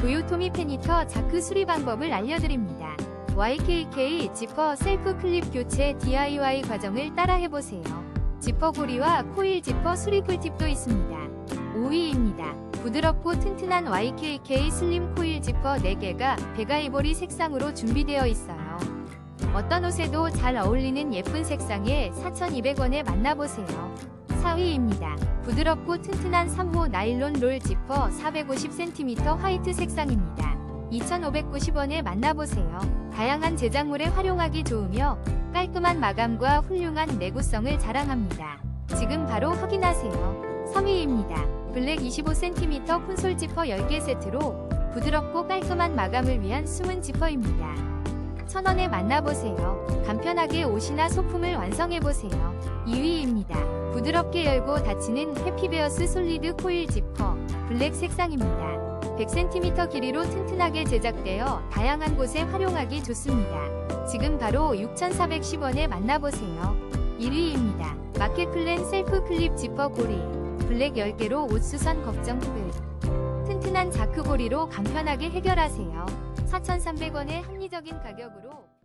도요토미 페니터 자크 수리 방법을 알려드립니다. YKK 지퍼 셀프 클립 교체 DIY 과정을 따라해보세요. 지퍼 고리와 코일 지퍼 수리 꿀팁도 있습니다. 5위입니다. 부드럽고 튼튼한 YKK 슬림 코일 지퍼 4개가 베가이보리 색상으로 준비되어 있어요. 어떤 옷에도 잘 어울리는 예쁜 색상에 4,200원에 만나보세요. 4위입니다. 부드럽고 튼튼한 3호 나일론 롤 지퍼 450cm 화이트 색상입니다. 2,590원에 만나보세요. 다양한 제작물에 활용하기 좋으며 깔끔한 마감과 훌륭한 내구성을 자랑합니다. 지금 바로 확인하세요. 3위입니다. 블랙 25cm 콘솔 지퍼 10개 세트로 부드럽고 깔끔한 마감을 위한 숨은 지퍼입니다. 천원에 만나보세요. 간편하게 옷이나 소품을 완성해보세요. 2위입니다. 부드럽게 열고 닫히는 해피베어스 솔리드 코일 지퍼 블랙 색상입니다. 100cm 길이로 튼튼하게 제작되어 다양한 곳에 활용하기 좋습니다. 지금 바로 6,410원에 만나보세요. 1위입니다. 마켓플랜 셀프 클립 지퍼 고리 블랙 10개로 옷수선 걱정 끝 튼튼한 자크 고리로 간편하게 해결하세요. 4,300원의 합리적인 가격으로